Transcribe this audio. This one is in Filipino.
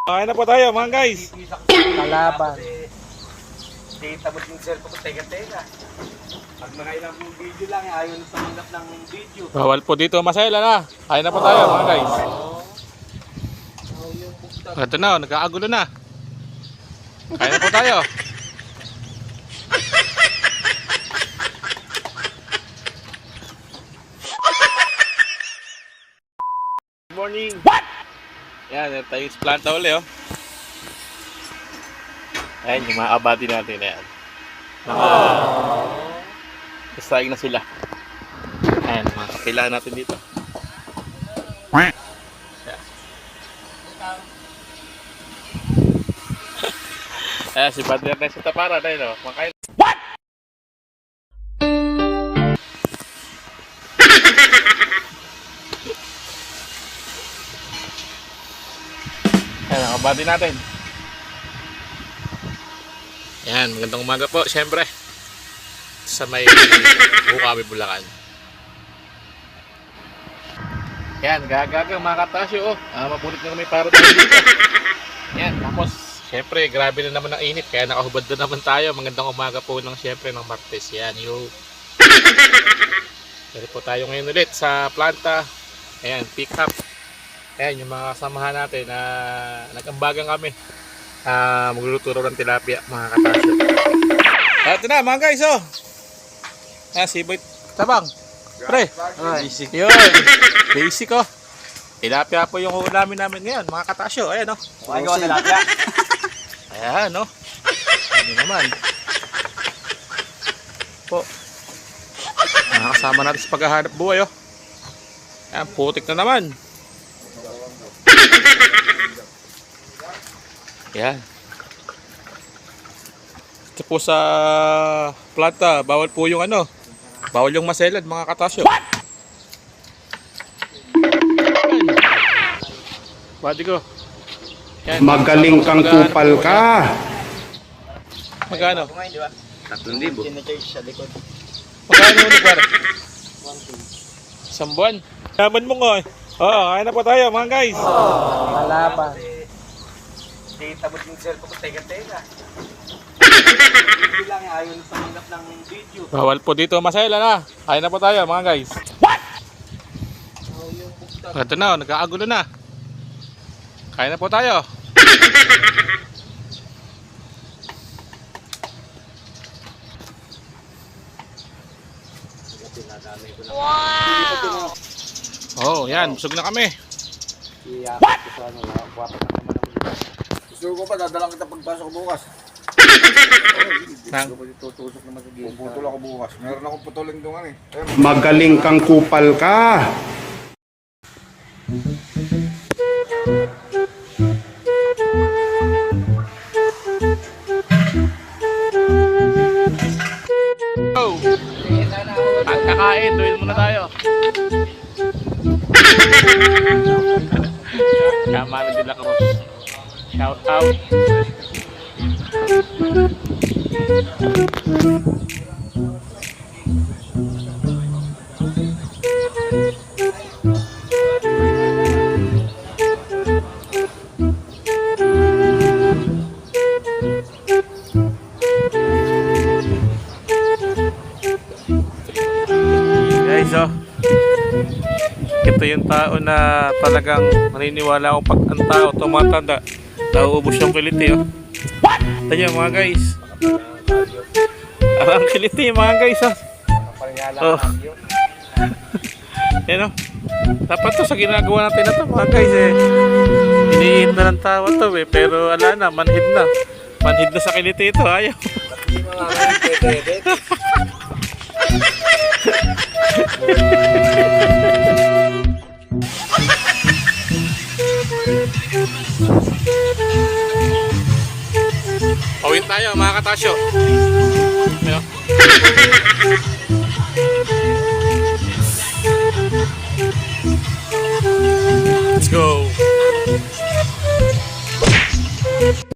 Kaya na po tayo mga guys. Kalaban. Di tabot yung cellphone ko, teka-teka. Pag mga ilang video lang, eh, ayaw na tumanggap ng video. Bawal po dito masayla na. Kaya na po tayo mga guys. Ito na, oh, nagkaagulo na. Kaya na po tayo. Good morning. What? Yan, ito tayo planta uli oh. Ayan, yung mga abati natin. Ayan. Naka... Kasaing na sila. Ayan, mga kapilahan natin dito. Ayan. Si Padre Ernesto Tapara na yun, oh. Makain. Kabati natin. Ayan, magandang umaga po, syempre. Sa may Bukawi, Bulacan. Yan, gagaga mga katasyo. Oh. Ah, mapulit na kami para dito. Yan, tapos, syempre, grabe na naman ang init. Kaya nakahubad na naman tayo. Magandang umaga po ng syempre ng Martes. Yan, yo. Dali po tayo ngayon ulit sa planta. Ayan, pick up. Ayan, yung mga kasamahan natin na nag-ambagan kami. Ah, magluluto ng tilapia, mga katasyo. Ito na, mga guys, oh. Ah, si Boy Tabang. Pre. Basic. Yun. Basic oh. Tilapia po yung ulamin namin ngayon, mga katasyo. Ayan oh. Kumain ba tilapia? Ayan oh. Ano naman. Po. Mga kasama natin sa paghahanap buhay oh. Ayan, putik na naman. Ayan. Ito po sa planta, bawal po yung ano, bawal yung maselad mga katasyo. What? Badi ko. Yan. Magaling kang kupal ka. Magkano? Kumain, di ba? Tatlong libo. Sinacharge sa likod. Magkano yung nagpara? Isang buwan. Laman mo nga eh. Oo, kaya na po tayo mga guys. Kalaban. Di tabot yung cellphone ko, teka-teka. Video lang, ayaw na tumanggap ng video. Bawal po dito masayla na. Kaya na po tayo mga guys. What? Ito na, oh, nagkaagulo na. Kaya na po tayo. Oh, yan, busog na kami. What? Na ako. Gusto ko pa, dadalang kita pagpasok ko bukas. Nang, Gusto ko tutusok naman sa gilid. Puputol ako bukas. Meron akong putulin doon eh. Magaling kang kupal ka. oh! At kakain, tuwin muna tayo. Kamano de la Cruz. Shout out. Guys, oh. Ito yung tao na talagang naniniwala akong pag ang tao tumatanda, nauubos yung kiliti, oh. What? Ito nyo, mga guys. Ah, ang kiliti, mga guys, oh. Oh. Yan, oh. Dapat to sa ginagawa natin na to, mga guys, eh. Iniin na ng tawa to, eh. Pero, ala na, manhid na. Manhid na sa kiliti ito, ayaw. Pawin tayo, mga katasyo. Ayo.